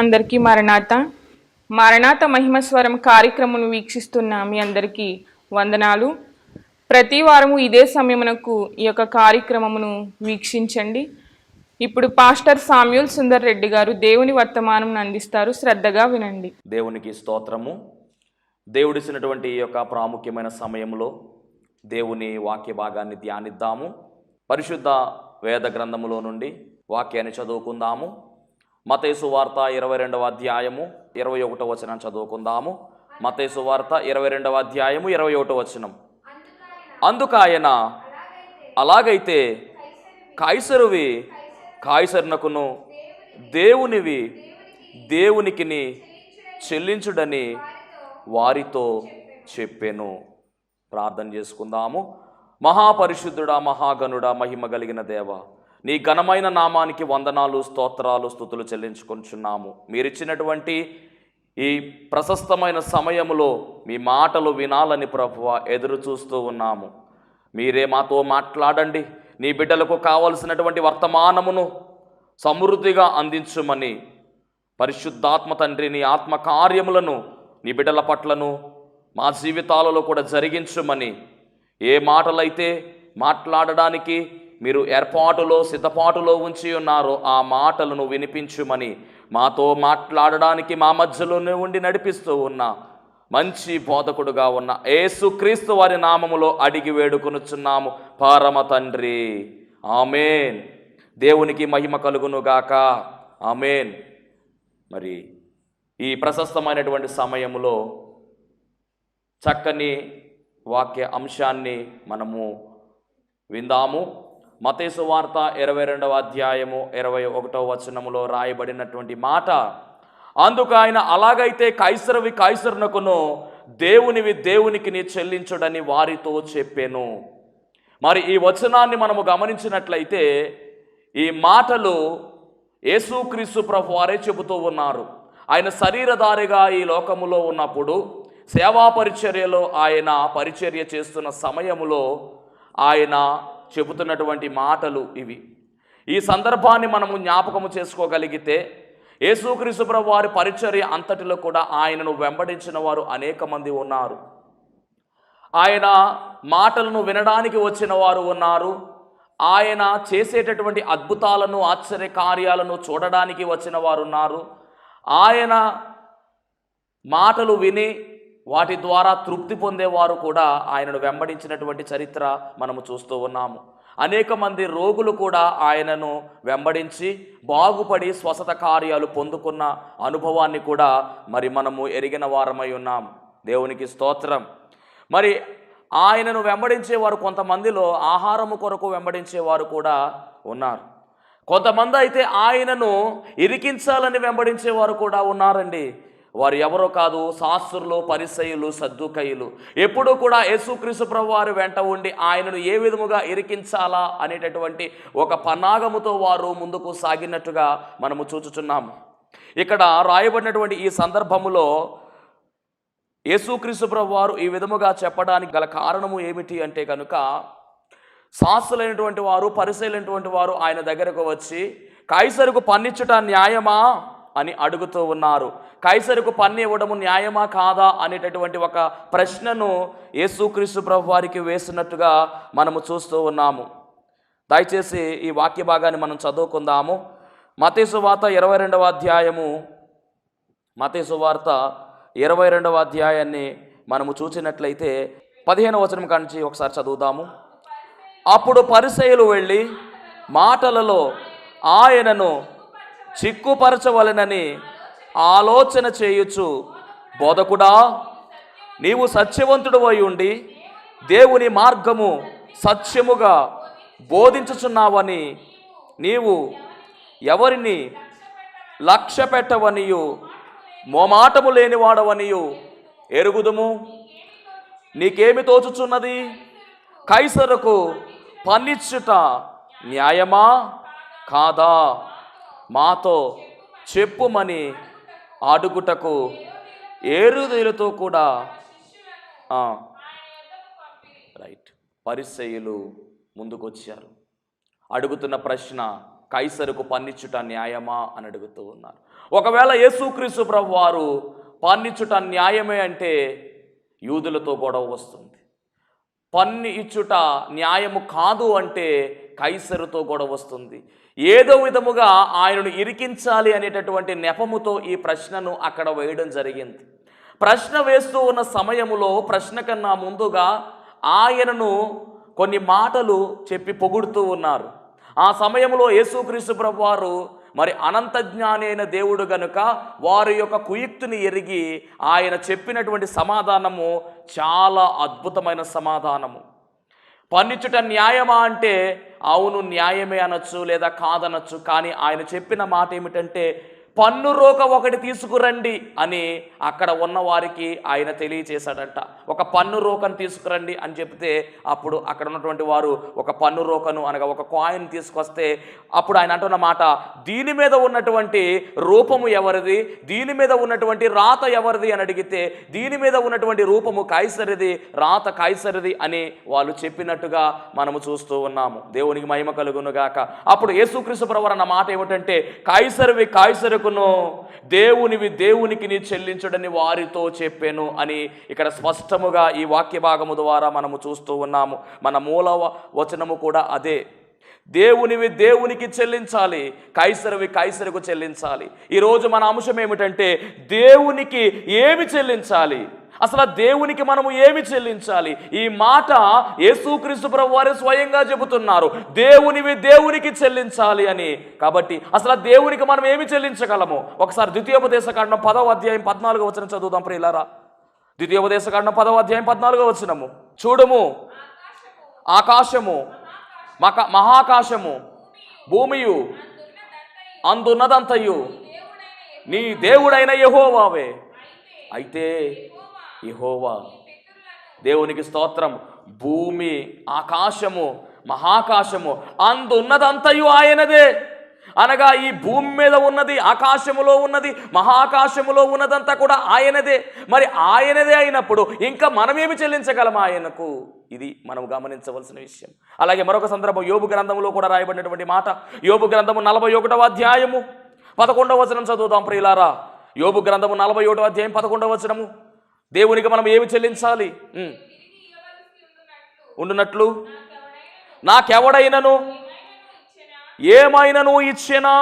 అందరికీ మరణాత. మరణాత మహిమస్వరం కార్యక్రమం వీక్షిస్తున్న మీ అందరికీ వందనాలు. ప్రతి వారము ఇదే సమయమునకు ఈ యొక్క కార్యక్రమమును వీక్షించండి. ఇప్పుడు పాస్టర్ సామ్యూల్ సుందర్ రెడ్డి గారు దేవుని వర్తమానం అందిస్తారు శ్రద్ధగా వినండి. దేవునికి స్తోత్రము. దేవుడిచ్చినటువంటి ఈ యొక్క ప్రాముఖ్యమైన సమయంలో దేవుని వాక్య భాగాన్ని ధ్యానిద్దాము. పరిశుద్ధ వేద గ్రంథములో నుండి వాక్యాన్ని చదువుకుందాము. మతేసు వార్త ఇరవై రెండవ అధ్యాయము ఇరవై ఒకటో వచనం చదువుకుందాము. మతేసు వార్త ఇరవై రెండవ అధ్యాయము ఇరవై ఒకటో వచనం. అందుకు ఆయన అలాగైతే కాయసరువి కాయసరునకును దేవునివి దేవునికిని చెల్లించుడని వారితో చెప్పాను. ప్రార్థన చేసుకుందాము. మహాపరిశుద్ధుడా మహాగణుడా మహిమ కలిగిన దేవ నీ ఘనమైన నామానికి వందనాలు స్తోత్రాలు స్థుతులు చెల్లించుకొంచున్నాము. మీరిచ్చినటువంటి ఈ ప్రశస్తమైన సమయములో మీ మాటలు వినాలని ప్రభువ ఎదురు చూస్తూ ఉన్నాము. మీరే మాతో మాట్లాడండి. నీ బిడ్డలకు కావలసినటువంటి వర్తమానమును సమృద్ధిగా అందించుమని పరిశుద్ధాత్మ తండ్రి నీ ఆత్మ కార్యములను నీ బిడ్డల పట్లను మా జీవితాలలో కూడా జరిగించుమని ఏ మాటలైతే మాట్లాడడానికి మీరు ఏర్పాటులో సిద్ధపాటులో ఉంచి ఉన్నారో ఆ మాటలను వినిపించుమని మాతో మాట్లాడడానికి మా మధ్యలోనే ఉండి నడిపిస్తూ ఉన్న. మంచి బోధకుడుగా ఉన్న ఏసుక్రీస్తు వారి నామములో అడిగి వేడుకొనుచున్నాము. పరమ తండ్రి. ఆమెన్. దేవునికి మహిమ కలుగునుగాక ఆమెన్. మరి ఈ ప్రశస్తమైనటువంటి సమయంలో చక్కని వాక్య అంశాన్ని మనము విందాము. మతేసు వార్త ఇరవై రెండవ అధ్యాయము ఇరవై ఒకటవ వచనములో రాయబడినటువంటి మాట అందుకు ఆయన అలాగైతే కైసరవి కైసరునకును దేవునివి దేవునికి నీ చెల్లించుడని వారితో చెప్పాను. మరి ఈ వచనాన్ని మనము గమనించినట్లయితే ఈ మాటలు యేసుక్రీస్తు ప్రభు వారే చెబుతూ ఉన్నారు. ఆయన శరీరధారిగా ఈ లోకములో ఉన్నప్పుడు సేవా పరిచర్యలో ఆయన పరిచర్య చేస్తున్న సమయములో ఆయన చెబుతున్నటువంటి మాటలు ఇవి. ఈ సందర్భాన్ని మనము జ్ఞాపకము చేసుకోగలిగితే యేసుక్రీస్తు వారి పరిచర్య అంతటిలో కూడా ఆయనను వెంబడించిన వారు అనేక మంది ఉన్నారు. ఆయన మాటలను వినడానికి వచ్చిన వారు ఉన్నారు. ఆయన చేసేటటువంటి అద్భుతాలను ఆశ్చర్య కార్యాలను చూడడానికి వచ్చిన వారు ఉన్నారు. ఆయన మాటలు విని వాటి ద్వారా తృప్తి పొందేవారు కూడా ఆయనను వెంబడించినటువంటి చరిత్ర మనము చూస్తూ ఉన్నాము. అనేక మంది రోగులు కూడా ఆయనను వెంబడించి బాగుపడి స్వసత కార్యాలు పొందుకున్న అనుభవాన్ని కూడా మరి మనము ఎరిగిన వారమై ఉన్నాం. దేవునికి స్తోత్రం. మరి ఆయనను వెంబడించేవారు కొంతమందిలో ఆహారము కొరకు వెంబడించేవారు కూడా ఉన్నారు. కొంతమంది అయితే ఆయనను ఇరికించాలని వెంబడించేవారు కూడా ఉన్నారండి. వారు ఎవరో కాదు శాస్త్రులు పరిసయులు సద్దుకయులు. ఎప్పుడూ కూడా యేసుక్రీస్తు ప్రభు వారు వెంట ఉండి ఆయనను ఏ విధముగా ఇరికించాలా అనేటటువంటి ఒక పన్నాగముతో వారు ముందుకు సాగినట్టుగా మనము చూచుచున్నాము ఇక్కడ రాయబడినటువంటి ఈ సందర్భములో యేసుక్రీస్తు ప్రభు వారు ఈ విధముగా చెప్పడానికి గల కారణము ఏమిటి అంటే కనుక శాస్త్రులైనటువంటి వారు పరిశీలైనటువంటి వారు ఆయన దగ్గరకు వచ్చి కైసరుకు పన్నిచ్చుట న్యాయమా? అని అడుగుతూ ఉన్నారు. కైసరుకు పన్ను ఇవ్వడము న్యాయమా కాదా అనేటటువంటి ఒక ప్రశ్నను యేసుక్రీస్తు ప్రభు వారికి వేసినట్టుగా మనము చూస్తూ ఉన్నాము. దయచేసి ఈ వాక్య భాగాన్ని మనం చదువుకుందాము. మతేసు వార్త ఇరవై రెండవ అధ్యాయము. మతేసు వార్త ఇరవై రెండవ అధ్యాయాన్ని మనము చూసినట్లయితే పదిహేను వచనం కానించి ఒకసారి చదువుదాము. అప్పుడు పరిసయులు వెళ్ళి మాటలలో ఆయనను చిక్కుపరచవలెనని ఆలోచన చేయుచు బోధకుడా నీవు సత్యవంతుడు అయి ఉండి దేవుని మార్గము సత్యముగా బోధించుచున్నావని నీవు ఎవరిని లక్ష్య పెట్టవనియు మోమాటము లేనివాడవనియు ఎరుగుదుము? నీకేమి తోచుచున్నది? కైసరకు పన్నిచ్చుట న్యాయమా? కాదా? మాతో చెప్పుమని అడుగుటకు ఏరుదేలుతో కూడా రైట్. పరిసయులు ముందుకొచ్చారు. అడుగుతున్న ప్రశ్న కైసరుకు పన్నిచ్చుట న్యాయమా అని అడుగుతూ ఉన్నారు. ఒకవేళ యేసుక్రీస్తు ప్రభు వారు పన్నిచ్చుట న్యాయమే అంటే యూదులతో గొడవ వస్తుంది. పన్ను ఇచ్చుట న్యాయము కాదు అంటే కైసరుతో గొడవ వస్తుంది. ఏదో విధముగా ఆయనను ఇరికించాలి అనేటటువంటి నెపముతో ఈ ప్రశ్నను అక్కడ వేయడం జరిగింది. ప్రశ్న వేస్తూ ఉన్న సమయములో ప్రశ్న కన్నా ముందుగా ఆయనను కొన్ని మాటలు చెప్పి పొగుడుతూ ఉన్నారు. ఆ సమయంలో యేసుక్రీస్తు ప్రభు వారు మరి అనంత జ్ఞానైన అయిన దేవుడు గనుక వారి యొక్క కుయుక్తిని ఎరిగి ఆయన చెప్పినటువంటి సమాధానము చాలా అద్భుతమైన సమాధానము. పన్నిచ్చుట న్యాయమా అంటే అవును న్యాయమే అనొచ్చు లేదా కాదనొచ్చు కానీ ఆయన చెప్పిన మాట ఏమిటంటే పన్ను రోక ఒకటి తీసుకురండి అని అక్కడ ఉన్న వారికి ఆయన తెలియచేశాడంట. ఒక పన్ను రోకను తీసుకురండి అని చెప్తే అప్పుడు అక్కడ ఉన్నటువంటి వారు ఒక పన్ను రోకను అనగా ఒక కాయిన్ తీసుకొస్తే అప్పుడు ఆయన అంటున్న మాట దీని మీద ఉన్నటువంటి రూపము ఎవరిది? దీని మీద ఉన్నటువంటి రాత ఎవరిది? అని అడిగితే దీని మీద ఉన్నటువంటి రూపము కాయసరిది రాత కాయసరిది అని వాళ్ళు చెప్పినట్టుగా మనము చూస్తూ ఉన్నాము. దేవునికి మహిమ కలుగునుగాక. అప్పుడు యేసుక్రీస్తు ప్రవర్ అన్న మాట ఏమిటంటే కాయసరివి కాయసరుకును దేవునివి దేవునికి నీ చెల్లించుడని వారితో చెప్పాను అని ఇక్కడ స్పష్టముగా ఈ వాక్య భాగము ద్వారా మనము చూస్తూ ఉన్నాము. మన మూల వచనము కూడా అదే. దేవునివి దేవునికి చెల్లించాలి కైసరివి కైసరుకు చెల్లించాలి. ఈరోజు మన అంశం ఏమిటంటే దేవునికి ఏమి చెల్లించాలి? అసలు దేవునికి మనము ఏమి చెల్లించాలి? ఈ మాట యేసుక్రీస్తు ప్రభు వారు స్వయంగా చెబుతున్నారు. దేవునివి దేవునికి చెల్లించాలి అని. కాబట్టి అసలు దేవునికి మనం ఏమి చెల్లించగలము? ఒకసారి ద్వితీయోపదేశ కాండం పదవ అధ్యాయం పద్నాలుగు వచ్చిన చదువుదాం ప్రియులారా. ద్వితీయోపదేశ కాండం పదవ అధ్యాయం పద్నాలుగో వచ్చినము చూడము. ఆకాశము. మక మహాకాశము. భూమియు. అందున్నదంతయు. నీ దేవుడైన యహోవావే. అయితే యహోవా. దేవునికి స్తోత్రం. భూమి ఆకాశము మహాకాశము అందున్నదంతయు ఆయనదే. అనగా ఈ భూమి మీద ఉన్నది ఆకాశములో ఉన్నది మహాకాశములో ఉన్నదంతా కూడా ఆయనదే. మరి ఆయనదే అయినప్పుడు ఇంకా మనమేమి చెల్లించగలం ఆయనకు? ఇది మనం గమనించవలసిన విషయం. అలాగే మరొక సందర్భం యోబు గ్రంథములో కూడా రాయబడినటువంటి మాట. యోబు గ్రంథము నలభై ఒకటవ అధ్యాయము. పదకొండవ వచనం చదువుదాం ప్రియులారా. యోబు గ్రంథము నలభై ఒకటవ అధ్యాయం పదకొండవ వచనము. దేవునికి మనం ఏమి చెల్లించాలి? ఉండునట్లు? నాకెవడైనను? ఏమైనను ఇచ్చినా?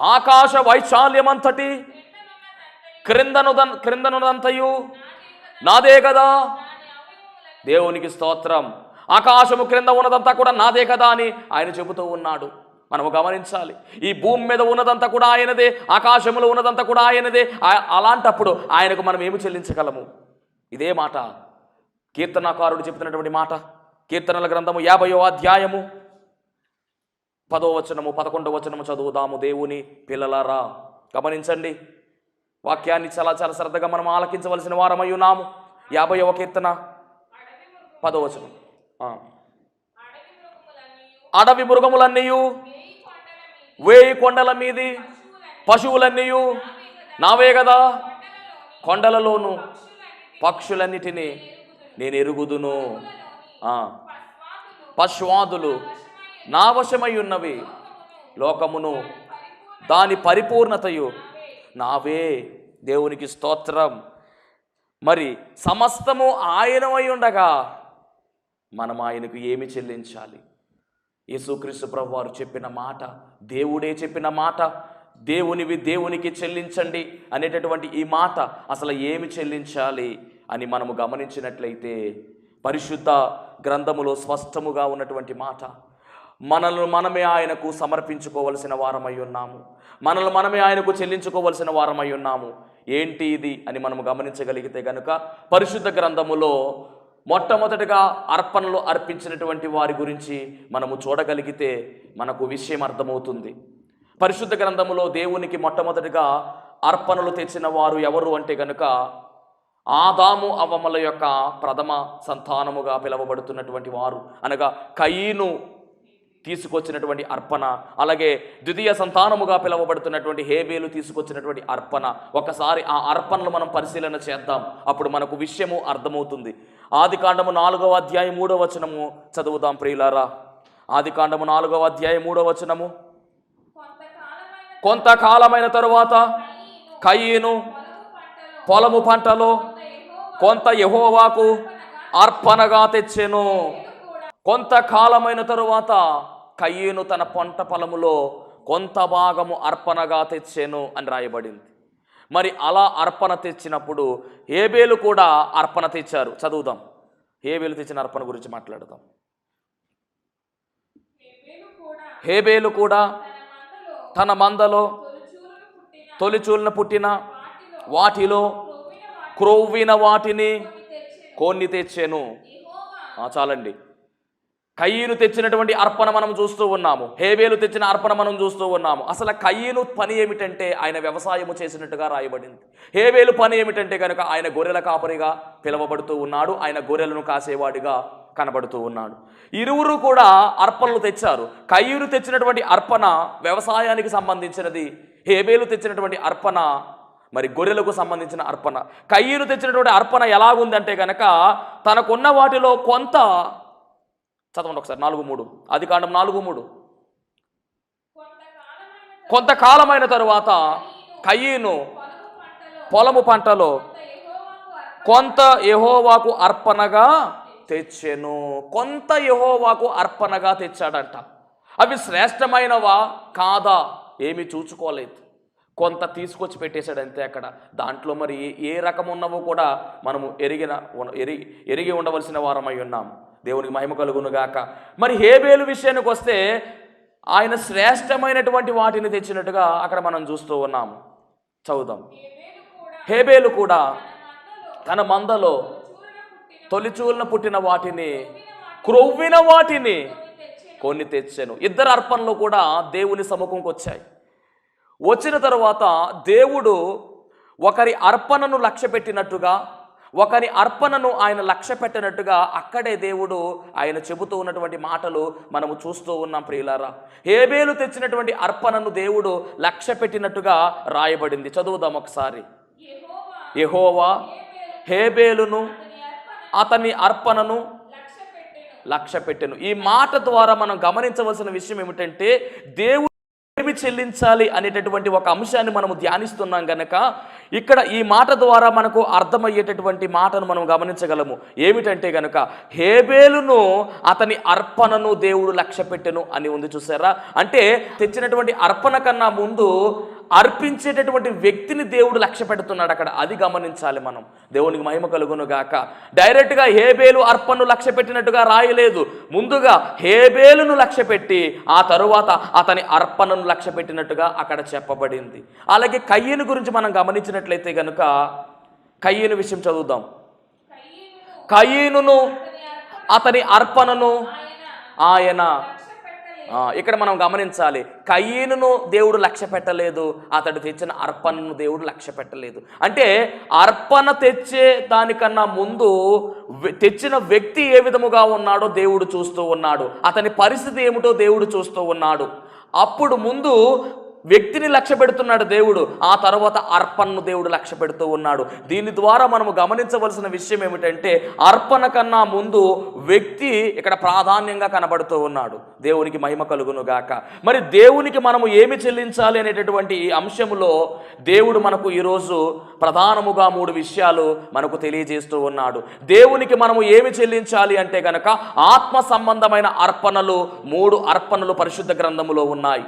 ఆకాశ వైశాల్యమంతటి క్రిందను క్రిందనుదంతయు? నాదే కదా? దేవునికి స్తోత్రం. ఆకాశము క్రింద ఉన్నదంతా కూడా నాదే కదా అని ఆయన చెబుతూ ఉన్నాడు. మనము గమనించాలి. ఈ భూమి మీద ఉన్నదంతా కూడా ఆయనదే ఆకాశంలో ఉన్నదంతా కూడా ఆయనదే. అలాంటప్పుడు ఆయనకు మనం ఏమి చెల్లించగలము? ఇదే మాట. కీర్తనాకారుడు చెబుతున్నటువంటి మాట. కీర్తనల గ్రంథము యాభయో అధ్యాయము. పదో వచనము పదకొండవ వచనము చదువుదాము దేవుని పిల్లలారా. గమనించండి. వాక్యాన్ని చాలా చాలా శ్రద్ధగా మనం ఆలకించవలసిన వారమై ఉన్నాము. యాభైవ కీర్తన పదో వచనం. అడవి మృగములన్నీయు వేయి కొండల మీది పశువులన్నీయు నావే కదా? కొండలలోను పక్షులన్నిటినీ నేను ఎరుగుదును. పశ్వాదులు నా వశమై ఉన్నవి లోకమును. దాని పరిపూర్ణతయు నావే. దేవునికి స్తోత్రం. మరి సమస్తము ఆయనమై ఉండగా మనం ఆయనకు ఏమి చెల్లించాలి? యేసుక్రీస్తు ప్రభు వారు చెప్పిన మాట దేవుడే చెప్పిన మాట దేవునివి దేవునికి చెల్లించండి అనేటటువంటి ఈ మాట అసలు ఏమి చెల్లించాలి అని మనము గమనించినట్లయితే పరిశుద్ధ గ్రంథములో స్పష్టముగా ఉన్నటువంటి మాట మనల్ని మనమే ఆయనకు సమర్పించుకోవలసిన వారమై ఉన్నాము. మనల్ని మనమే ఆయనకు చెల్లించుకోవలసిన వారమై ఉన్నాము. ఏంటి ఇది అని మనము గమనించగలిగితే గనుక పరిశుద్ధ గ్రంథములో మొట్టమొదటిగా అర్పణలు అర్పించినటువంటి వారి గురించి మనము చూడగలిగితే మనకు విషయం అర్థమవుతుంది. పరిశుద్ధ గ్రంథములో దేవునికి మొట్టమొదటిగా అర్పణలు తెచ్చిన వారు ఎవరు అంటే గనుక ఆదాము అవమల యొక్క ప్రథమ సంతానముగా పిలువబడుతున్నటువంటి వారు. అనగా కయీను తీసుకొచ్చినటువంటి అర్పణ అలాగే ద్వితీయ సంతానముగా పిలువబడుతున్నటువంటి హేబేలు తీసుకొచ్చినటువంటి అర్పణ. ఒకసారి ఆ అర్పణలు మనం పరిశీలన చేద్దాం. అప్పుడు మనకు విషయము అర్థమవుతుంది. ఆది కాండము నాలుగవ అధ్యాయం మూడవ వచనము చదువుదాం ప్రియులారా. ఆది కాండము నాలుగవ అధ్యాయం మూడవ వచనము. కొంతకాలమైన తరువాత కయ్యను పొలము పంటలో కొంత యహోవాకు అర్పణగా తెచ్చెను. కొంతకాలమైన తరువాత కయ్యను తన పంట పొలములో కొంత భాగము అర్పణగా తెచ్చెను అని రాయబడింది. మరి అలా అర్పణ తెచ్చినప్పుడు హేబేలు కూడా అర్పణ తెచ్చారు. చదువుదాం. హేబేలు తెచ్చిన అర్పణ గురించి మాట్లాడదాం. హేబేలు కూడా తన మందలో తొలిచూలిన పుట్టిన వాటిలో క్రొవ్విన వాటిని కొన్ని తెచ్చాను. చాలండి. కయ్యను తెచ్చినటువంటి అర్పణ మనం చూస్తూ ఉన్నాము. హేబేలు తెచ్చిన అర్పణ మనం చూస్తూ ఉన్నాము. అసలు కయ్యను పని ఏమిటంటే ఆయన వ్యవసాయము చేసినట్టుగా రాయబడింది. హేబేలు పని ఏమిటంటే కనుక ఆయన గొర్రెల కాపరిగా పిలువబడుతూ ఉన్నాడు. ఆయన గొర్రెలను కాసేవాడిగా కనబడుతూ ఉన్నాడు. ఇరువురు కూడా అర్పణలు తెచ్చారు. కయ్యూరు తెచ్చినటువంటి అర్పణ వ్యవసాయానికి సంబంధించినది. హేబేలు తెచ్చినటువంటి అర్పణ మరి గొర్రెలకు సంబంధించిన అర్పణ. కయ్యూరు తెచ్చినటువంటి అర్పణ ఎలాగుందంటే కనుక తనకున్న వాటిలో కొంత చదవండి ఒకసారి. నాలుగు మూడు. అది కాండం నాలుగు మూడు. కొంతకాలమైన తరువాత కయ్యను పొలము పంటలో కొంత యహోవాకు అర్పణగా తెచ్చెను. కొంత యహోవాకు అర్పణగా తెచ్చాడంట. అవి శ్రేష్టమైనవా? కాదా? ఏమి చూసుకోలేదు కొంత తీసుకొచ్చి పెట్టేశాడు అంతే అక్కడ. దాంట్లో మరి ఏ- ఏ రకం ఉన్నవో కూడా మనము ఎరిగిన ఎరిగి ఎరిగి ఉండవలసిన వారమై ఉన్నాం. దేవునికి మహిమ కలుగునుగాక మరి హేబేలు విషయానికి వస్తే ఆయన శ్రేష్టమైనటువంటి వాటిని తెచ్చినట్టుగా అక్కడ మనం చూస్తూ ఉన్నాము చదువుదాం. హేబేలు కూడా తన మందలో తొలిచూలన పుట్టిన వాటిని క్రొవ్విన వాటిని కొన్ని తెచ్చాను. ఇద్దరు అర్పణలు కూడా దేవుని సముఖంకి వచ్చాయి. వచ్చిన తర్వాత దేవుడు ఒకరి అర్పణను లక్ష్య పెట్టినట్టుగా ఒకరి అర్పణను ఆయన లక్ష్య పెట్టినట్టుగా అక్కడే దేవుడు ఆయన చెబుతూ ఉన్నటువంటి మాటలు మనము చూస్తూ ఉన్నాం ప్రియులారా. హేబేలు తెచ్చినటువంటి అర్పణను దేవుడు లక్ష్య పెట్టినట్టుగా రాయబడింది. చదువుదాం ఒకసారి. ఎహోవా హేబేలును అతని అర్పణను లక్ష్య పెట్టెను. ఈ మాట ద్వారా మనం గమనించవలసిన విషయం ఏమిటంటే దేవుడు ఏమి చెల్లించాలి అనేటటువంటి ఒక అంశాన్ని మనము ధ్యానిస్తున్నాం గనక ఇక్కడ ఈ మాట ద్వారా మనకు అర్థమయ్యేటటువంటి మాటను మనం గమనించగలము. ఏమిటంటే కనుక హేబేలును అతని అర్పణను దేవుడు లక్ష్య పెట్టెను అని ఉంది చూసారా? అంటే తెచ్చినటువంటి అర్పణ కన్నా ముందు అర్పించేటటువంటి వ్యక్తిని దేవుడు లక్ష్య పెడుతున్నాడు అక్కడ. అది గమనించాలి మనం. దేవునికి మహిమ కలుగును గాక. డైరెక్ట్గా హేబేలు అర్పణను లక్ష్య పెట్టినట్టుగా రాయలేదు. ముందుగా హేబేలును లక్ష్య పెట్టి ఆ తరువాత అతని అర్పణను లక్ష్య పెట్టినట్టుగా అక్కడ చెప్పబడింది. అలాగే కయ్యను గురించి మనం గమనించినట్లయితే కనుక కయ్యను విషయం చదువుదాం. కయ్యనును అతని అర్పణను ఆయన ఇక్కడ మనం గమనించాలి కయ్యనును దేవుడు లక్ష్య పెట్టలేదు అతడు తెచ్చిన అర్పణను దేవుడు లక్ష్య పెట్టలేదు. అంటే అర్పణ తెచ్చే దానికన్నా ముందు తెచ్చిన వ్యక్తి ఏ విధముగా ఉన్నాడో దేవుడు చూస్తూ ఉన్నాడు. అతని పరిస్థితి ఏమిటో దేవుడు చూస్తూ ఉన్నాడు. అప్పుడు ముందు వ్యక్తిని లక్ష్య పెడుతున్నాడు దేవుడు ఆ తర్వాత అర్పణను దేవుడు లక్ష్య పెడుతూ ఉన్నాడు. దీని ద్వారా మనము గమనించవలసిన విషయం ఏమిటంటే అర్పణ కన్నా ముందు వ్యక్తి ఇక్కడ ప్రాధాన్యంగా కనబడుతూ ఉన్నాడు. దేవునికి మహిమ కలుగును గాక. మరి దేవునికి మనము ఏమి చెల్లించాలి అనేటటువంటి ఈ అంశములో దేవుడు మనకు ఈరోజు ప్రధానముగా మూడు విషయాలు మనకు తెలియజేస్తూ ఉన్నాడు. దేవునికి మనము ఏమి చెల్లించాలి అంటే గనక ఆత్మ సంబంధమైన అర్పణలు మూడు అర్పణలు పరిశుద్ధ గ్రంథములో ఉన్నాయి.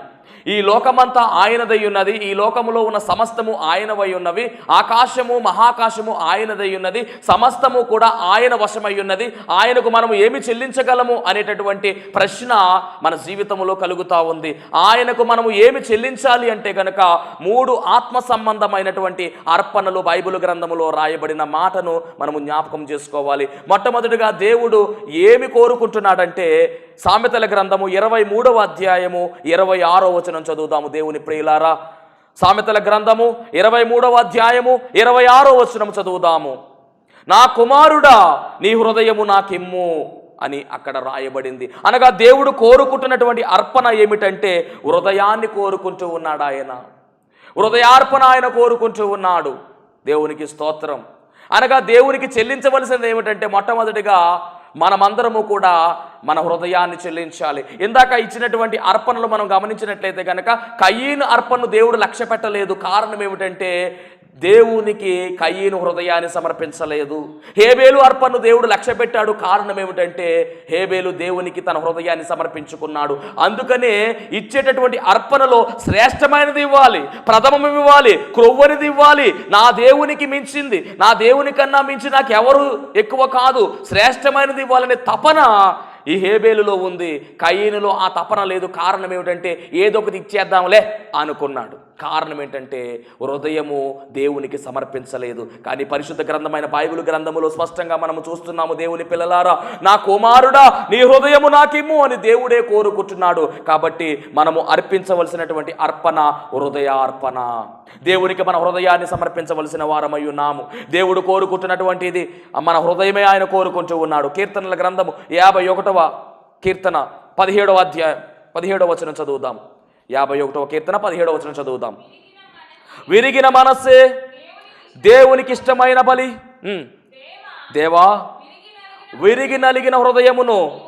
ఈ లోకమంతా ఆయనదై ఉన్నది. ఈ లోకములో ఉన్న సమస్తము ఆయనవై ఉన్నవి. ఆకాశము మహాకాశము ఆయనదై ఉన్నది. సమస్తము కూడా ఆయన వశమై ఉన్నది. ఆయనకు మనము ఏమి చెల్లించగలము అనేటటువంటి ప్రశ్న మన జీవితంలో కలుగుతూ ఉంది. ఆయనకు మనము ఏమి చెల్లించాలి అంటే కనుక మూడు ఆత్మ సంబంధమైనటువంటి అర్పణలు బైబిల్ గ్రంథములో రాయబడిన మాటను మనము జ్ఞాపకం చేసుకోవాలి. మొట్టమొదటిగా దేవుడు ఏమి కోరుకుంటున్నాడంటే సామెతల గ్రంథము ఇరవై మూడవ అధ్యాయము ఇరవై ఆరో వచనం చదువుదాము దేవుని ప్రియులారా. సామెతల గ్రంథము ఇరవై మూడవ అధ్యాయము ఇరవై ఆరో వచనం చదువుదాము. నా కుమారుడా నీ హృదయము నాకిమ్ము అని అక్కడ రాయబడింది. అనగా దేవుడు కోరుకుంటున్నటువంటి అర్పణ ఏమిటంటే హృదయాన్ని కోరుకుంటూ ఉన్నాడు ఆయన. హృదయార్పణ ఆయన కోరుకుంటూ ఉన్నాడు. దేవునికి స్తోత్రం. అనగా దేవునికి చెల్లించవలసింది ఏమిటంటే మొట్టమొదటిగా మనమందరము కూడా మన హృదయాన్ని చెల్లించాలి. ఇందాక ఇచ్చినటువంటి అర్పణలు మనం గమనించినట్లయితే కనుక కయ్యను అర్పణను దేవుడు లక్ష్య పెట్టలేదు. కారణం ఏమిటంటే దేవునికి కయ్యను హృదయాన్ని సమర్పించలేదు. హేబేలు అర్పణను దేవుడు లక్ష్య పెట్టాడు. కారణం ఏమిటంటే హేబేలు దేవునికి తన హృదయాన్ని సమర్పించుకున్నాడు. అందుకనే ఇచ్చేటటువంటి అర్పణలో శ్రేష్టమైనది ఇవ్వాలి ప్రథమం ఇవ్వాలి క్రొవ్వనిది ఇవ్వాలి. నా దేవునికి మించింది నా దేవుని కన్నా మించి నాకు ఎవరు ఎక్కువ కాదు. శ్రేష్టమైనది ఇవ్వాలనే తపన ఈ హేబేలులో ఉంది కయ్యనులో ఆ తపన లేదు కారణం ఏమిటంటే ఏదో ఒకటి ఇచ్చేద్దాంలే అనుకున్నాడు. కారణం ఏంటంటే హృదయము దేవునికి సమర్పించలేదు. కానీ పరిశుద్ధ గ్రంథమైన బైబిల్ గ్రంథములో స్పష్టంగా మనము చూస్తున్నాము దేవుని పిల్లలారా నా కుమారుడా నీ హృదయము నాకిమ్ము అని దేవుడే కోరుకుంటున్నాడు. కాబట్టి మనము అర్పించవలసినటువంటి అర్పణ హృదయార్పణ. దేవునికి మన హృదయాన్ని సమర్పించవలసిన వారమై ఉన్నాము దేవుడు కోరుకుంటున్నటువంటిది మన హృదయమే ఆయన కోరుకుంటూ ఉన్నాడు. కీర్తనల గ్రంథము యాభై ఒకటవ కీర్తన పదిహేడవ అధ్యాయం పదిహేడవ వచనం చదువుదాం. యాభై ఒకటవ కీర్తన పదిహేడవ వచనం చదువుదాం. విరిగిన మనస్సే దేవునికి ఇష్టమైన బలి. ఉమ్. దేవా విరిగి నలిగిన హృదయమును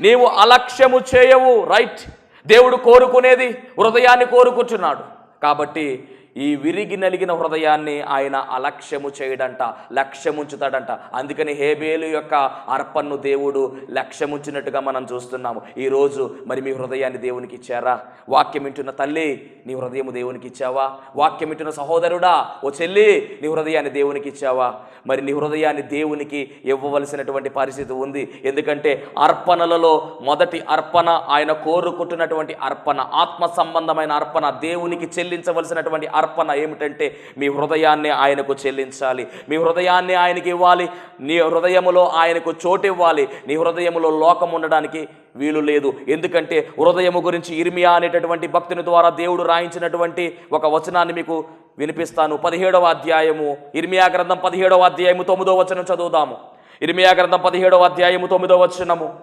నీవు అలక్ష్యము చేయవు. రైట్. దేవుడు కోరుకునేది హృదయాన్ని కోరుకుంటున్నాడు. కాబట్టి ఈ విరిగి నలిగిన హృదయాన్ని ఆయన అలక్ష్యము చేయడంట లక్ష్యముంచుతాడంట. అందుకని హేబేలు యొక్క అర్పణను దేవుడు లక్ష్యముంచినట్టుగా మనం చూస్తున్నాము. ఈరోజు మరి మీ హృదయాన్ని దేవునికి ఇచ్చారా? వాక్యం వింటున్న తల్లి నీ హృదయము దేవునికి ఇచ్చావా? వాక్యం వింటున్న సహోదరుడా ఓ చెల్లి నీ హృదయాన్ని దేవునికి ఇచ్చావా? మరి నీ హృదయాన్ని దేవునికి ఇవ్వవలసినటువంటి పరిస్థితి ఉంది. ఎందుకంటే అర్పణలలో మొదటి అర్పణ ఆయన కోరుకుంటున్నటువంటి అర్పణ ఆత్మ సంబంధమైన అర్పణ దేవునికి చెల్లించవలసినటువంటి అర్పణ ఏమిటంటే మీ హృదయాన్ని ఆయనకు చెల్లించాలి. మీ హృదయాన్ని ఆయనకి ఇవ్వాలి. నీ హృదయములో ఆయనకు చోటు ఇవ్వాలి. నీ హృదయములో లోకం ఉండడానికి వీలు లేదు. ఎందుకంటే హృదయము గురించి ఇర్మియా అనేటటువంటి భక్తుని ద్వారా దేవుడు రాయించినటువంటి ఒక వచనాన్ని మీకు వినిపిస్తాను. పదిహేడవ అధ్యాయము ఇర్మియా గ్రంథం పదిహేడవ అధ్యాయము తొమ్మిదో వచనం చదువుదాము. ఇర్మియా గ్రంథం పదిహేడవ అధ్యాయము తొమ్మిదో వచనము.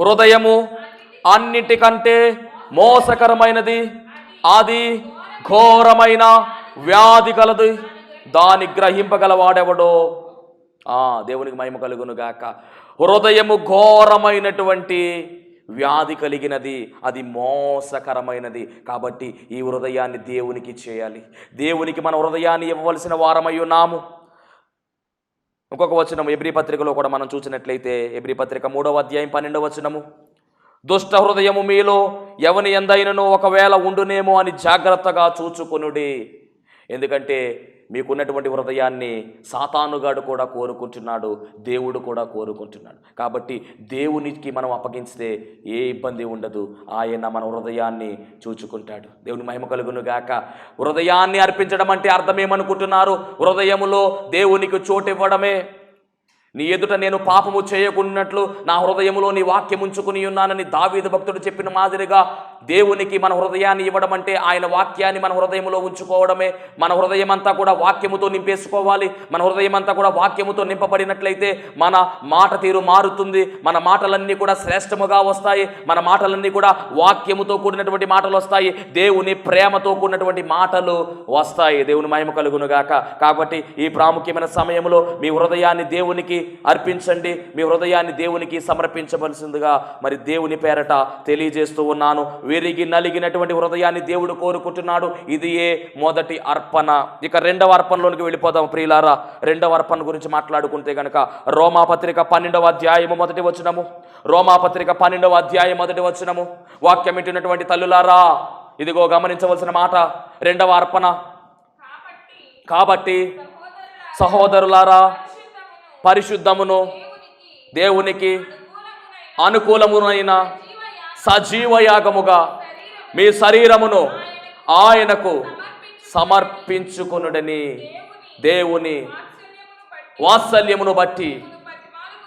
హృదయము అన్నిటికంటే మోసకరమైనది. అది ఘోరమైన వ్యాధి కలదు. దాని గ్రహింపగలవాడెవడో? ఆ దేవునికి మహిమ కలుగును గాక. హృదయము ఘోరమైనటువంటి వ్యాధి కలిగినది. అది మోసకరమైనది. కాబట్టి ఈ హృదయాన్ని దేవునికి చేయాలి. దేవునికి మన హృదయాన్ని ఇవ్వవలసిన వారమై ఉన్నాము. ఇంకొక వచనం ఎబ్రి పత్రికలో కూడా మనం చూసినట్లయితే ఎబ్రి పత్రిక మూడవ అధ్యాయం పన్నెండవ వచనము. దుష్ట హృదయము మీలో ఎవని ఎందైనను ఒకవేళ ఉండునేమో అని జాగ్రత్తగా చూచుకొనుడి. ఎందుకంటే మీకున్నటువంటి హృదయాన్ని సాతానుగాడు కూడా కోరుకుంటున్నాడు దేవుడు కూడా కోరుకుంటున్నాడు. కాబట్టి దేవునికి మనం అప్పగించితే ఏ ఇబ్బంది ఉండదు. ఆయన మన హృదయాన్ని చూచుకుంటాడు. దేవుని మహిమ కలుగును గాక. హృదయాన్ని అర్పించడం అంటే అర్థం ఏమనుకుంటున్నారు హృదయములో దేవునికి చోటు ఇవ్వడమే నీ ఎదుట నేను పాపము చేయకున్నట్లు నా హృదయంలో నీ వాక్యం ఉంచుకుని ఉన్నానని దావీద భక్తుడు చెప్పిన మాదిరిగా దేవునికి మన హృదయాన్ని ఇవ్వడం అంటే ఆయన వాక్యాన్ని మన హృదయంలో ఉంచుకోవడమే. మన హృదయం అంతా కూడా వాక్యముతో నింపేసుకోవాలి. మన హృదయం అంతా కూడా వాక్యముతో నింపబడినట్లయితే మన మాట తీరు మారుతుంది. మన మాటలన్నీ కూడా శ్రేష్టముగా వస్తాయి. మన మాటలన్నీ కూడా వాక్యముతో కూడినటువంటి మాటలు వస్తాయి. దేవుని ప్రేమతో కూడినటువంటి మాటలు వస్తాయి. దేవుని మహిమ కలుగును గాక. కాబట్టి ఈ ప్రాముఖ్యమైన సమయంలో మీ హృదయాన్ని దేవునికి అర్పించండి. మీ హృదయాన్ని దేవునికి సమర్పించవలసిందిగా మరి దేవుని పేరట తెలియజేస్తూ ఉన్నాను. విరిగి నలిగినటువంటి హృదయాన్ని దేవుడు కోరుకుంటున్నాడు. ఇది ఏ మొదటి అర్పణ. ఇక రెండవ అర్పణలోనికి వెళ్ళిపోదాం ప్రియులారా. రెండవ అర్పణ గురించి మాట్లాడుకుంటే గనక రోమాపత్రిక పన్నెండవ అధ్యాయము మొదటి వచ్చినము రోమాపత్రిక పన్నెండవ అధ్యాయం మొదటి వచ్చినము వాక్యం ఇట్టినటువంటి తల్లులారా ఇదిగో గమనించవలసిన మాట. రెండవ అర్పణ. కాబట్టి సహోదరులారా పరిశుద్ధమును దేవునికి అనుకూలమునైన సజీవయాగముగా మీ శరీరమును ఆయనకు సమర్పించుకునుడని దేవుని వాత్సల్యమును బట్టి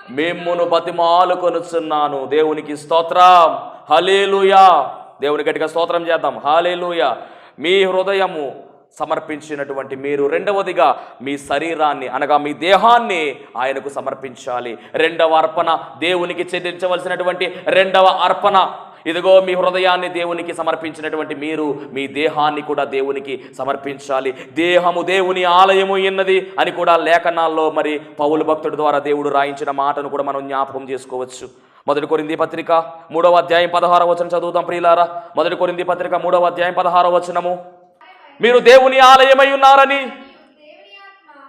మిమ్మును బతిమాలుకొనుచున్నాను. దేవునికి స్తోత్రం. హలేలుయా దేవుని గట్టిగా స్తోత్రం చేద్దాం. హాలేలుయా మీ హృదయము సమర్పించినటువంటి మీరు రెండవదిగా మీ శరీరాన్ని అనగా మీ దేహాన్ని ఆయనకు సమర్పించాలి. రెండవ అర్పణ దేవునికి చెల్లించవలసినటువంటి రెండవ అర్పణ ఇదిగో మీ హృదయాన్ని దేవునికి సమర్పించినటువంటి మీరు మీ దేహాన్ని కూడా దేవునికి సమర్పించాలి. దేహము దేవుని ఆలయము ఎన్నది అని కూడా లేఖనాల్లో మరి పౌలు భక్తుడి ద్వారా దేవుడు రాయించిన మాటను కూడా మనం జ్ఞాపకం చేసుకోవచ్చు. మొదటి కొరింది పత్రిక మూడవ అధ్యాయం పదహారవ వచనం చదువుతాం ప్రియులారా. మొదటి కొరింది పత్రిక మూడవ అధ్యాయం పదహారవ వచనము. మీరు దేవుని ఆలయమై ఉన్నారని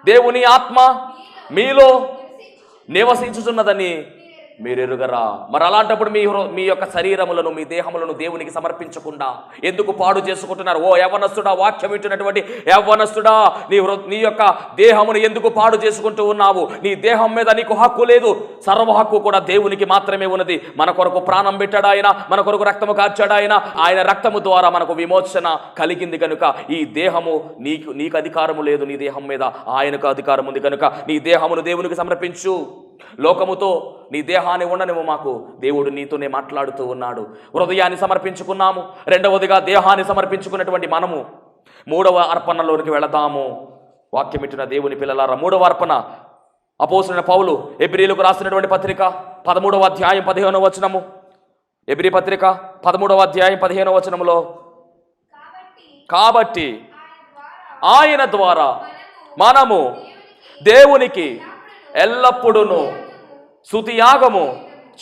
దేవుని ఆత్మ మీలో నివసించుచున్నదని మీరు ఎరుగరా మరి అలాంటప్పుడు మీ హృ- మీ యొక్క శరీరములను మీ దేహములను దేవునికి సమర్పించకుండా ఎందుకు పాడు చేసుకుంటున్నారు? ఓ యవనస్తుడా వాక్యం వింటున్నటువంటి యవనస్తుడా నీ హృ నీ యొక్క దేహమును ఎందుకు పాడు చేసుకుంటూ ఉన్నావు? నీ దేహం మీద నీకు హక్కు లేదు. సర్వ హక్కు కూడా దేవునికి మాత్రమే ఉన్నది. మన కొరకు ప్రాణం పెట్టాడు ఆయన మన కొరకు రక్తము కార్చాడు ఆయన. ఆయన రక్తము ద్వారా మనకు విమోచన కలిగింది కనుక ఈ దేహము నీకు నీకు అధికారము లేదు నీ దేహం మీద. ఆయనకు అధికారం ఉంది కనుక నీ దేహమును దేవునికి సమర్పించు. లోకముతో నీ దేహాన్ని ఉండనివ్వు మాకు. దేవుడు నీతోనే మాట్లాడుతూ ఉన్నాడు. హృదయాన్ని సమర్పించుకున్నాము. రెండవదిగా దేహాన్ని సమర్పించుకున్నటువంటి మనము మూడవ అర్పణలోనికి వెళదాము వాక్యం ఇచ్చిన దేవుని పిల్లలారా మూడవ అర్పణ. అపోసిన పౌలు ఎబ్రిలకు రాసినటువంటి పత్రిక పదమూడవ అధ్యాయం పదిహేనవ వచనము. ఎబ్రి పత్రిక పదమూడవ అధ్యాయం పదిహేనవ వచనములో కాబట్టి ఆయన ద్వారా మనము దేవునికి ఎల్లప్పుడూ స్తుతియాగము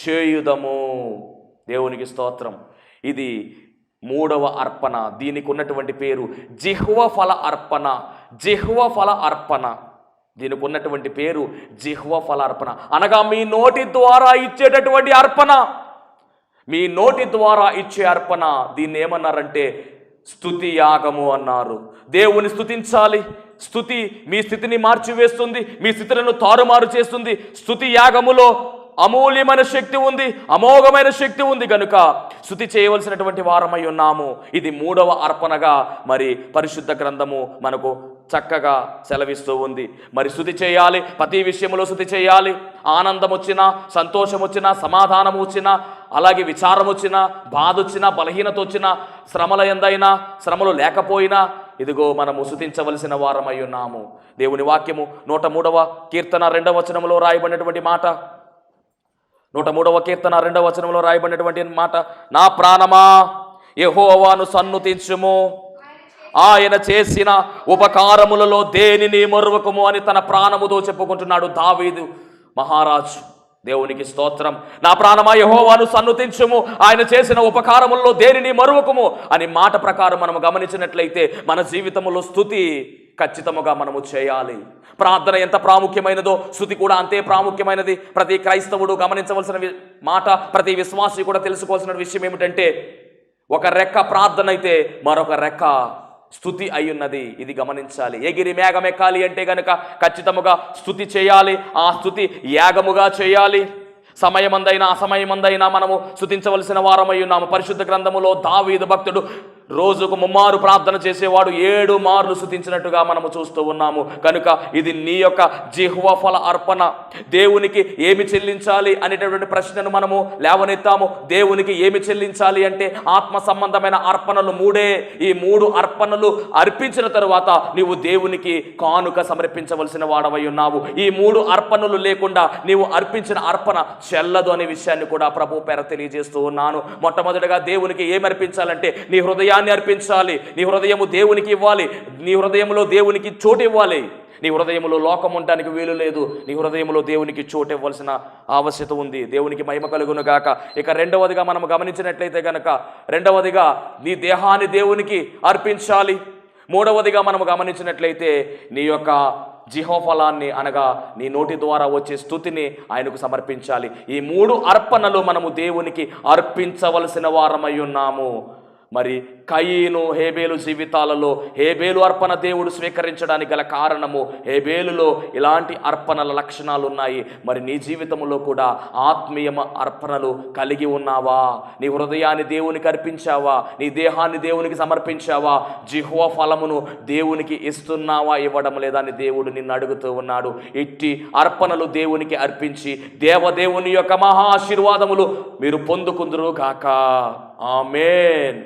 చేయుదము. దేవునికి స్తోత్రం. ఇది మూడవ అర్పణ. దీనికి ఉన్నటువంటి పేరు జిహ్వ ఫల అర్పణ. జిహ్వ ఫల అర్పణ. దీనికి ఉన్నటువంటి పేరు జిహ్వ ఫల అర్పణ. అనగా మీ నోటి ద్వారా ఇచ్చేటటువంటి అర్పణ. మీ నోటి ద్వారా ఇచ్చే అర్పణ. దీన్ని ఏమన్నారంటే స్థుతి యాగము అన్నారు. దేవుని స్థుతించాలి స్థుతి మీ స్థితిని మార్చివేస్తుంది మీ స్థితులను తారుమారు చేస్తుంది. స్థుతి యాగములో అమూల్యమైన శక్తి ఉంది అమోఘమైన శక్తి ఉంది కనుక స్థుతి చేయవలసినటువంటి వారమై ఉన్నాము. ఇది మూడవ అర్పణగా మరి పరిశుద్ధ గ్రంథము మనకు చక్కగా సెలవిస్తూ ఉంది. మరి శుద్ధి చేయాలి ప్రతి విషయంలో శుద్ధి చేయాలి. ఆనందం వచ్చినా సంతోషం వచ్చినా సమాధానం వచ్చినా అలాగే విచారం వచ్చినా బాధ వచ్చినా బలహీనత వచ్చినా శ్రమల ఎందైనా శ్రమలు లేకపోయినా ఇదిగో మనము శుతించవలసిన వారమై ఉన్నాము. దేవుని వాక్యము నూట మూడవ కీర్తన రెండవ వచనంలో రాయబడినటువంటి మాట. నూట మూడవ కీర్తన రెండవ వచనంలో రాయబడినటువంటి మాట. నా ప్రాణమా యహోవాను సన్నుతించుము. ఆయన చేసిన ఉపకారములలో దేనిని మరువకము అని తన ప్రాణముతో చెప్పుకుంటున్నాడు దావీదు. మహారాజు దేవునికి స్తోత్రం. నా ప్రాణమా యహోవాను సన్నుతించుము. ఆయన చేసిన ఉపకారముల్లో దేనిని మరువకము అని మాట ప్రకారం మనం గమనించినట్లయితే మన జీవితములో స్థుతి ఖచ్చితముగా మనము చేయాలి. ప్రార్థన ఎంత ప్రాముఖ్యమైనదో స్థుతి కూడా అంతే ప్రాముఖ్యమైనది. ప్రతి క్రైస్తవుడు గమనించవలసిన మాట ప్రతి విశ్వాసి కూడా తెలుసుకోవాల్సిన విషయం ఏమిటంటే ఒక రెక్క ప్రార్థన అయితే మరొక రెక్క స్థుతి అయ్యున్నది. ఇది గమనించాలి. ఎగిరి మేఘం ఎక్కాలి అంటే గనుక ఖచ్చితముగా స్థుతి చేయాలి. ఆ స్థుతి యాగముగా చేయాలి. సమయమందైనా అసమయమందైనా మనము స్థుతించవలసిన వారమై ఉన్నాము. పరిశుద్ధ గ్రంథములో దావీదు భక్తుడు రోజుకు ముమ్మారు ప్రార్థన చేసేవాడు ఏడు మార్లు శుతించినట్టుగా మనము చూస్తూ ఉన్నాము. కనుక ఇది నీ యొక్క జిహ్వ ఫల అర్పణ. దేవునికి ఏమి చెల్లించాలి అనేటటువంటి ప్రశ్నను మనము లేవనెత్తాము. దేవునికి ఏమి చెల్లించాలి అంటే ఆత్మ సంబంధమైన అర్పణలు మూడే. ఈ మూడు అర్పణలు అర్పించిన తరువాత నీవు దేవునికి కానుక సమర్పించవలసిన వాడవై ఉన్నావు. ఈ మూడు అర్పణలు లేకుండా నీవు అర్పించిన అర్పణ చెల్లదు అనే విషయాన్ని కూడా ప్రభు పేర తెలియజేస్తూ ఉన్నాను. మొట్టమొదటిగా దేవునికి ఏమి అర్పించాలంటే నీ హృదయాన్ని అర్పించాలి. నీ హృదయము దేవునికి ఇవ్వాలి. నీ హృదయంలో దేవునికి చోటు ఇవ్వాలి. నీ హృదయంలో లోకం ఉండడానికి వీలు లేదు. నీ హృదయంలో దేవునికి చోటు ఇవ్వాల్సిన ఆవశ్యత ఉంది. దేవునికి మహిమ కలుగును గాక. ఇక రెండవదిగా మనం గమనించినట్లయితే కనుక రెండవదిగా నీ దేహాన్ని దేవునికి అర్పించాలి. మూడవదిగా మనం గమనించినట్లయితే నీ యొక్క జిహోఫలాన్ని అనగా నీ నోటి ద్వారా వచ్చే స్థుతిని ఆయనకు సమర్పించాలి. ఈ మూడు అర్పణలు మనము దేవునికి అర్పించవలసిన వారమై ఉన్నాము. మరి కయీను హేబేలు జీవితాలలో హేబేలు అర్పణ దేవుడు స్వీకరించడానికి గల కారణము హేబేలులో ఇలాంటి అర్పణల లక్షణాలు ఉన్నాయి మరి నీ జీవితంలో కూడా ఆత్మీయ అర్పణలు కలిగి ఉన్నావా? నీ హృదయాన్ని దేవునికి అర్పించావా? నీ దేహాన్ని దేవునికి సమర్పించావా? జిహ్వ ఫలమును దేవునికి ఇస్తున్నావా ఇవ్వడం లేదా అని దేవుడు నిన్ను అడుగుతూ ఉన్నాడు. ఇట్టి అర్పణలు దేవునికి అర్పించి దేవదేవుని యొక్క మహా ఆశీర్వాదములు మీరు పొందుకుందురు గాక ఆమెన్.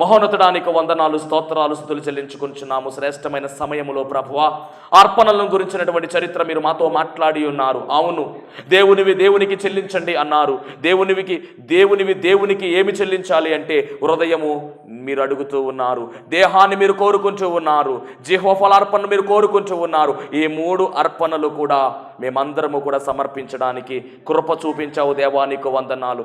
మహోన్నతుడానికి వందనాలు స్తోత్రాలు స్థుతులు చెల్లించుకుంటున్నాము శ్రేష్టమైన సమయములో ప్రభువ అర్పణలను గురించినటువంటి చరిత్ర మీరు మాతో మాట్లాడి ఉన్నారు. అవును దేవునివి దేవునికి చెల్లించండి అన్నారు. దేవునివికి దేవునివి దేవునికి ఏమి చెల్లించాలి అంటే హృదయము మీరు అడుగుతూ ఉన్నారు. దేహాన్ని మీరు కోరుకుంటూ ఉన్నారు. జిహోఫలార్పణను మీరు కోరుకుంటూ ఉన్నారు. ఈ మూడు అర్పణలు కూడా మేమందరము కూడా సమర్పించడానికి కృప చూపించావు దేవానికి వందనాలు.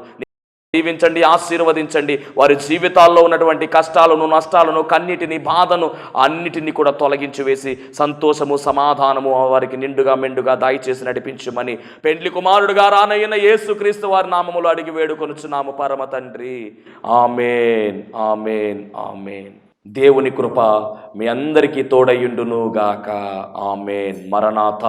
దీవించండి ఆశీర్వదించండి. వారి జీవితాల్లో ఉన్నటువంటి కష్టాలను నష్టాలను కన్నిటిని బాధను అన్నిటినీ కూడా తొలగించి వేసి సంతోషము సమాధానము వారికి నిండుగా మెండుగా దయచేసి నడిపించమని పెండ్లి కుమారుడుగా రానయ్యన యేసుక్రీస్తు వారి నామములు అడిగి వేడుకొనుచున్నాము. పరమ తండ్రి. Amen amen amen. దేవుని కృప మీ అందరికీ తోడయుండును గాక ఆమెన్. మరణాథ